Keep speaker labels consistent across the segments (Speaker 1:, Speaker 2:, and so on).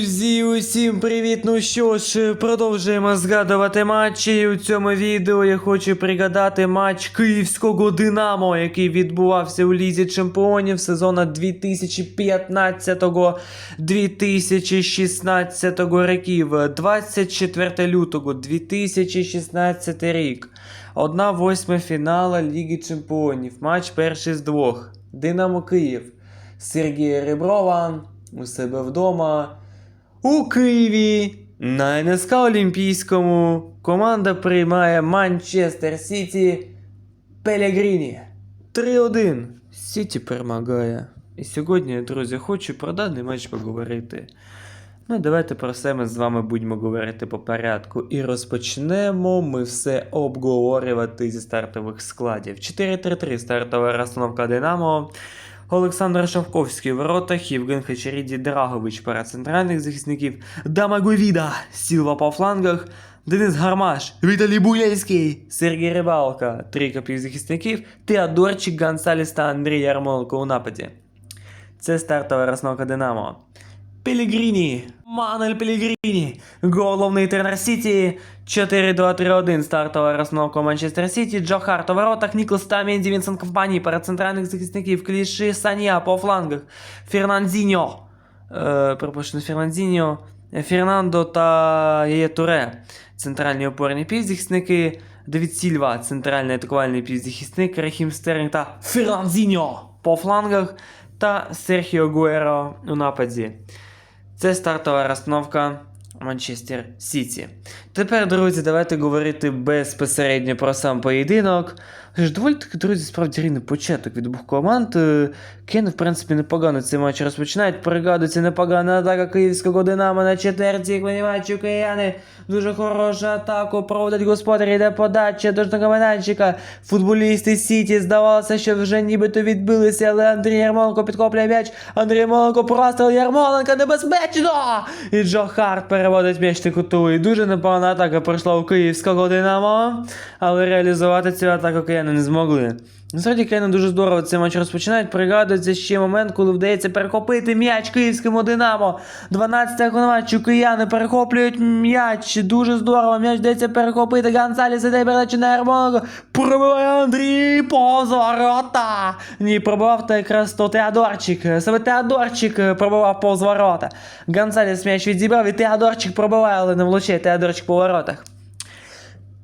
Speaker 1: Друзі, усім привіт! Ну що ж, продовжуємо згадувати матчі. І у цьому відео я хочу пригадати матч київського Динамо, який відбувався у Лізі Чемпіонів сезону 2015-2016 років. 24 лютого 2016 рік. Одна восьма фінала Ліги Чемпіонів. Матч перший з двох. Динамо Київ. Сергія Реброва у себе вдома. У Києві на НСК Олімпійському команда приймає Манчестер Сіті Пелегріні. 3-1. Сіті перемагає. І сьогодні, друзі, хочу про даний матч поговорити. Ну, давайте про все ми з вами будемо говорити по порядку. І розпочнемо ми все обговорювати зі стартових складів. 4-3-3 стартова розстановка Динамо. Олександр Шавковський воротах, Євген Хачеріді Драгович пара центральних захисників, Дамаговіда, Сілва по флангах, Денис Гармаш, Віталій Буяльський, Сергій Рибалка, трійка півзахисників, Теодорчик, Гонсаліс та Андрій Ярмоленко у нападі. Це стартова розновка Динамо. Пелігріні, Манель Пелігріні, головний тренер Сіті, 4-2-3-1, стартова розновка Манчестер Сіті, Джо Харт у воротах, Ніклас Тамінді, Вінсент Компанії, перед центральних захисників, Кліші Саня по флангах, Фернандіньо, е, пропущено Фернандіньо, Фернандо та Є Туре, центральні опорні півзахисники, Давід Сільва, центральний атакувальний півзахисник, Рахім Стерлінг та Фернандіньо по флангах. Та Серхіо Гуеро у нападі. Це стартова розстановка Манчестер Сіті. Тепер, друзі, давайте говорити безпосередньо про сам поєдинок. Ж доволі таки, друзі, справді рівний початок від обох команд. Е, Кен, в принципі, непогано цей матч розпочинають. Пригадується непогана атака київського Динамо на четверті матчу кияни. Дуже хорошу атаку проводить господарі, йде подача до майданчика. Футболісти Сіті здавалося, що вже нібито відбилися, але Андрій Ярмоленко підхоплює м'яч. Андрій Ярмоленко простріл Ярмоленко небезпечно! І Джо Харт переводить м'яч на куту. І дуже непогана атака пройшла у київського Динамо, але реалізувати цю атаку кияни не змогли. Насправді кияни дуже здорово цей матч розпочинають. Пригадується ще момент, коли вдається перехопити м'яч київському Динамо. 12 матчу кияни перехоплюють м'яч. Дуже здорово. М'яч вдається перехопити. Гонсаліс іде передача на Ярмоленко. Пробиває Андрій повз ворота. Ні, пробивав то якраз то Теодорчик. Саме Теодорчик пробивав повз ворота. Гонсаліс м'яч відзібрав і Теодорчик пробиває, але не влучає Теодорчик по воротах.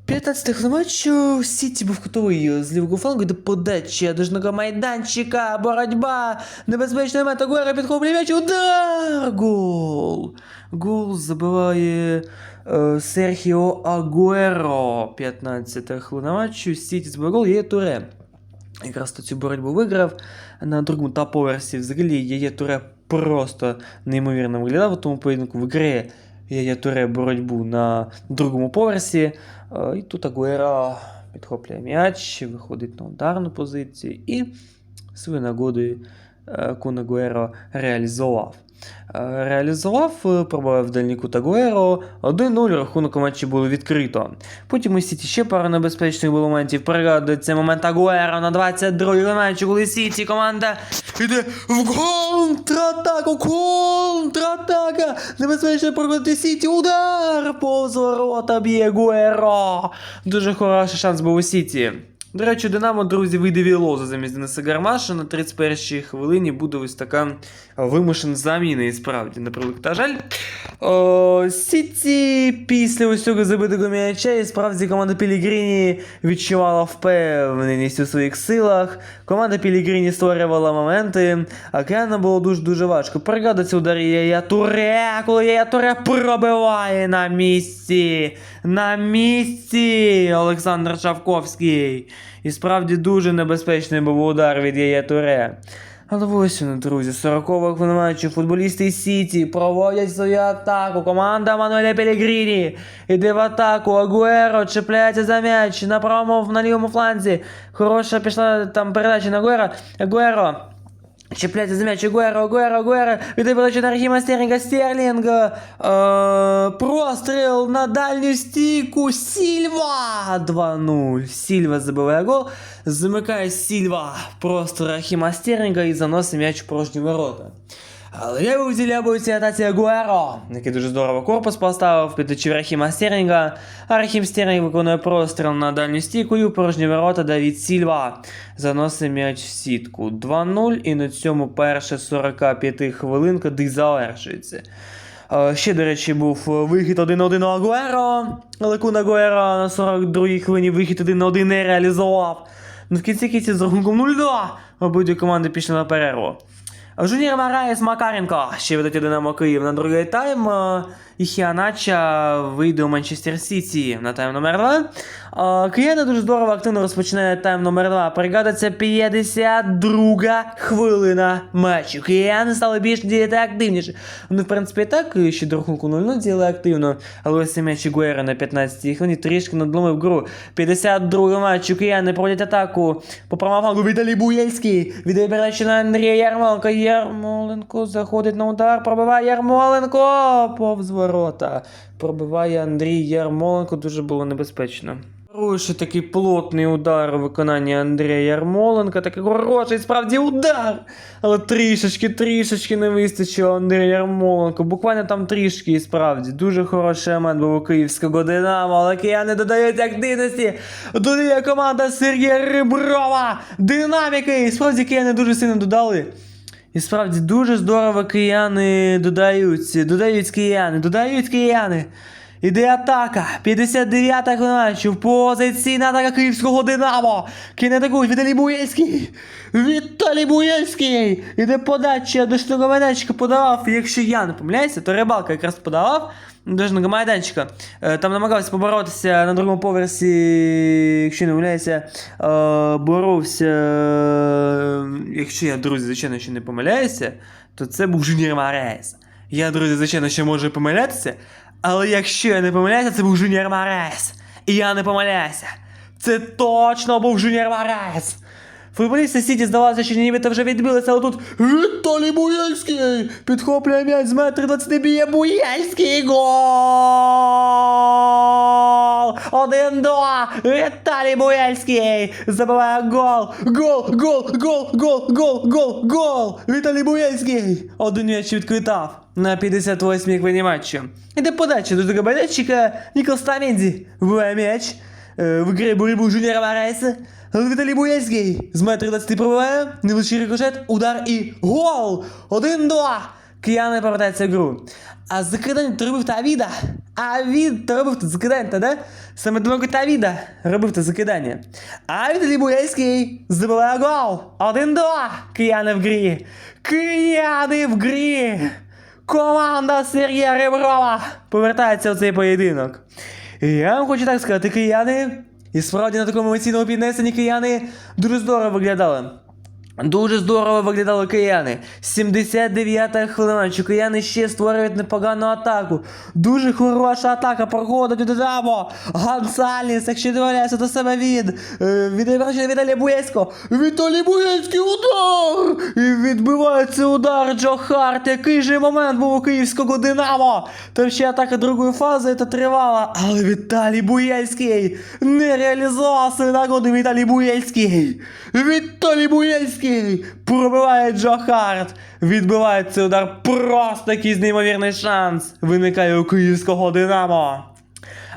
Speaker 1: 15 хвилин матчу Сіті був готовий з лівого флангу до подачі дожного майданчика, боротьба, небезпечний момент, Агуера підхоплює м'яч, удар, гол! Гол забиває е, Серхіо Агуеро, 15 хвилина матчу, Сіті збив гол, є Туре. Якраз то цю боротьбу виграв на другому та поверсі. Взагалі Яє Туре просто неймовірно виглядав у тому поєдинку. Виграє Яє Туре боротьбу на другому поверсі. Е, І тут Агуера підхоплює м'яч, виходить на ударну позицію і свою нагоду Кун Агуеро реалізував. Е, Реалізував, е, пробував дальній кут Агуеро. 1-0 рахунок у матчі було відкрито. Потім у Сіті ще пара небезпечних було моментів. Пригадується момент Агуеро на 22-й матчі, коли Сіті команда йде в контратаку, контратака! Небезпечно проходити Сіті, удар! Повз ворота б'є Агуеро! Дуже хороший шанс був у Сіті. До речі, Динамо, друзі, вийде Вілоза замість Дениса Гармаша. На 31-й хвилині буде ось така вимушена заміна, і справді, на превеликий жаль. О, Сіті після усього забитого м'яча і справді команда Пілігріні відчувала впевненість у своїх силах. Команда Пілігріні створювала моменти, а Кіану було дуже-дуже важко. Пригадується удар Яя Туре, коли Яя Туре пробиває на місці. На місці Олександр Шавковський. І справді дуже небезпечний був удар від Яє Туре. Але ось вони, друзі, 40-го хвилин футболісти Сіті проводять свою атаку. Команда Мануеля Пелегріні іде в атаку. Агуеро чіпляється за м'яч на правому на лівому фланзі. Хороша пішла там передача на Агуеро. Агуеро. Чіпляється за м'яч Агуеро, Агуеро, Агуеро. Віде передача на Рахіма Стерлінга, Стерлінга. Е, простріл на дальню стійку. Сільва 2-0. Сільва забиває гол. Замикає Сільва просто Рахіма Стерлінга і заносить м'яч в порожні ворота. Але я виділяв боці атаці Агуеро, який дуже здорово корпус поставив, підучив Рахіма Стерлінга, а Рахім Стерлінг виконує простріл на дальню стійку і у порожні ворота Давід Сільва заносить м'яч в сітку 2-0 і на цьому перша 45 хвилинка де завершується. Е, Ще, до речі, був вихід 1-1 у Агуеро, але Агуеро на 42-й хвилині вихід 1-1 не реалізував. Ну в кінці кінці з рахунком 0-2 обидві команди пішли на перерву. Жуніор Мараєс Макаренко ще ведуть Динамо Київ на другий тайм. І Хіанача вийде у Манчестер Сіті на тайм номер 2. Е, Кияни дуже здорово активно розпочинає тайм номер 2. Пригадується 52 хвилина матчу. Кияни стали більш діяти активніше. Вони, в принципі, так ще до рахунку 0-0 діяли активно. Але ось м'яч Гуера на 15-й хвилині трішки надломив гру. 52 матч. Кияни проводять атаку по правому Віталій Буєльський. Віддає передачу на Андрія Ярмоленко. Ярмоленко заходить на удар, пробиває Ярмоленко повз ворота. Пробиває Андрій Ярмоленко, дуже було небезпечно. Хороший такий плотний удар у виконанні Андрія Ярмоленка. Такий хороший справді удар. Але трішечки, трішечки не вистачило Андрія Ярмоленко. Буквально там трішки і справді. Дуже хороший момент був у київського Динамо, але кияни додають активності. Додає команда Сергія Риброва. Динаміки. І справді кияни дуже сильно додали. І справді дуже здорово кияни додають, додають кияни, додають кияни. Іде атака. 59-та хвилина. Позиційна атака київського Динамо. Кіне атакують Віталій Буєльський. Віталій Буєльський. Іде подача до штурмового майданчика подавав. Якщо я не помиляюся, то рибалка якраз подавав до штурмового майданчика. Е, Там намагався поборотися на другому поверсі, якщо не помиляюся, е, боровся. е, Якщо я, друзі, звичайно, ще не помиляюся, то це був Жуніор Марес. Я, друзі, звичайно, ще можу помилятися, але якщо я не помиляюся, це був Жуніор Марес. І я не помиляюся. Це точно був Жуніор Марес. Футболісти Сіті здавалося, що нібито вже відбилися, але тут Віталій Буяльський підхоплює м'яч з метри 20 б'є Буяльський гол! Один-два! Віталій Буєльський забиває гол! Гол! Гол! Гол! Гол! Гол! Гол! Гол! Віталій Буєльський! Один м'яч відквитав на 58-й хвилині матчу. Іде подача до другого майданчика Нікол Ставінзі вбиває м'яч. Е, В грі боротьбу Жуніора Вареса. Віталій Буєльський з метри 20 пробиває, невеличкий рикошет, удар і гол! 1-2! Кияни повертаються в гру. Закидання то робив Тавіда. А він то робив то закидання, та да? Саме думаю, Тавіда робив то закидання. А Віталій забиває гол! 1-2! Кияни в грі! Кияни в грі! Команда Сергія Реброва повертається у цей поєдинок. І я вам хочу так сказати, кияни, і справді на такому емоційному піднесенні кияни дуже здорово виглядали. Дуже здорово виглядали кияни. 79-та хвилина, що кияни ще створюють непогану атаку. Дуже хороша атака проходить у Динамо. Гонсаліс, якщо дивляється до себе від. Е, Відображення Віталія Буєцького. Віталій Буєцький удар! І відбивається удар Джо Харт. Який же момент був у київського Динамо. Там ще атака другої фази та тривала. Але Віталій Буєцький не реалізував свою нагоду Віталій Буєцький. Віталій Буєцький пробиває Джо Харт. Відбивається удар. Просто якийсь неймовірний шанс. Виникає у київського Динамо.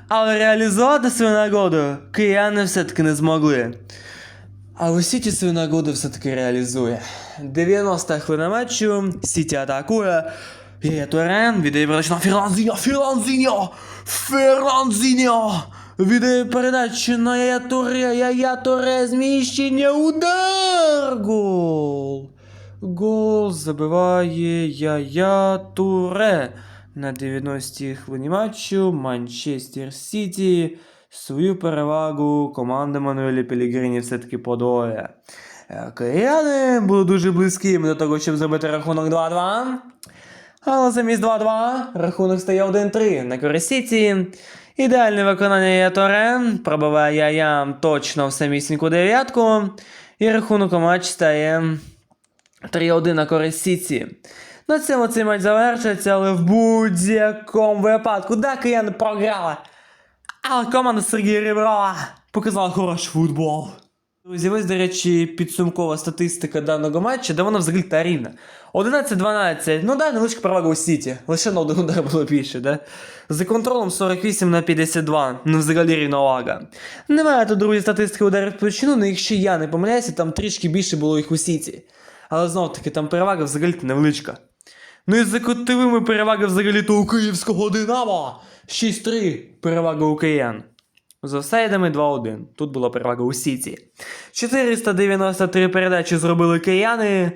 Speaker 1: Але реалізувати свою нагоду кияни все-таки не змогли. Але Сіті свою нагоду все-таки реалізує. 90 хвилина матчу, Сіті атакує. Є Турен, віддає передачу на Фіранзіньо, Фіранзіньо! Фіранзіньо! Яя Туре, Яя Туре, зміщення, удар! Гол! Гол забиває Яя Туре. На 90-й хвилині матчу Манчестер Сіті свою перевагу команда Мануелі Пелігрині все-таки подоє. Е, Кияни були дуже близькими до того, щоб зробити рахунок 2-2. Але замість 2-2 рахунок стає 1-3 на користь Сіті. Ідеальне виконання Яторен пробиває Яям точно в самісіньку дев'ятку. І рахунок матч стає 3-1 на користь Сіці. На цьому цей матч завершується, але в будь-якому випадку, да, кияни програла. Але команда Сергія Реброва показала хороший футбол. Ось, до речі, підсумкова статистика даного матчу, де вона взагалі та рівна. 11-12. Ну да, невеличка перевага у Сіті. Лише на один удар було більше, да? За контролем 48 на 52. Ну, взагалі рівновага. Немає тут, друзі, статистики ударів в площину, але якщо я не помиляюся, там трішки більше було їх у Сіті. Але знов таки, там перевага взагалі невеличка. Ну і за кутовими перевага взагалі то у київського Динамо. 6-3 перевага у киян. З офсайдами 2-1. Тут була перевага у Сіті. 493 передачі зробили кияни.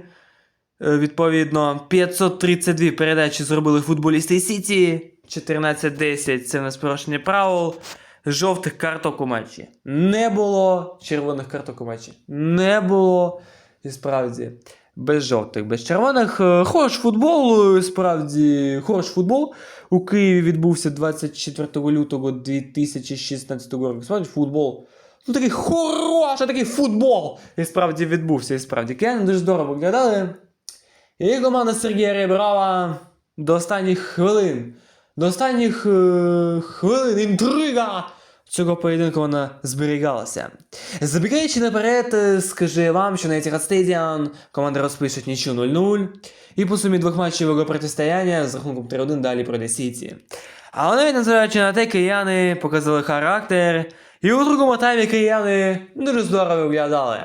Speaker 1: Е, Відповідно, 532 передачі зробили футболісти Сіті. 14-10 це в нас правил. Жовтих карток у матчі. Не було червоних карток у матчі. Не було. І справді, без жовтих, без червоних. Е, Хорош футбол, е, справді, хорош футбол. У Києві відбувся 24 лютого 2016 року. Справді футбол. Ну такий хороший такий футбол. І справді відбувся, і справді. Кияни дуже здорово виглядали. І команда Сергія Реброва до останніх хвилин. До останніх е, хвилин інтрига цього поєдинку вона зберігалася. Забігаючи наперед, е, скажу вам, що на Etihad Stadium команда розпишуть нічю 0-0. І по сумі двох матчів протистояння з рахунком 3-1 далі пройде Сіті. Але навіть незважаючи на те, кияни показали характер, і у другому таймі кияни дуже здорово виглядали.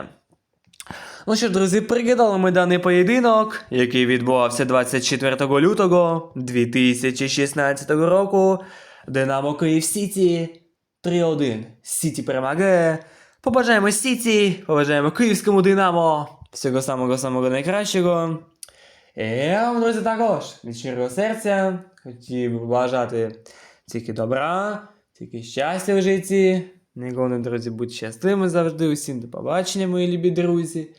Speaker 1: Ну що друзі, пригадали ми даний поєдинок, який відбувався 24 лютого 2016 року. Динамо Київ Сіті 3-1. Сіті перемагає. Побажаємо Сіті, побажаємо київському Динамо. Всього самого самого найкращого. І я вам, друзі, також від щирого серця хотів би побажати тільки добра, тільки щастя в житті. Найголовніше, друзі, будьте щасливими завжди. Усім до побачення, мої любі друзі.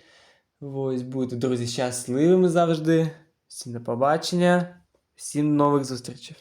Speaker 1: Ось будьте, друзі, щасливими завжди. Всім до побачення. Всім нових зустрічей.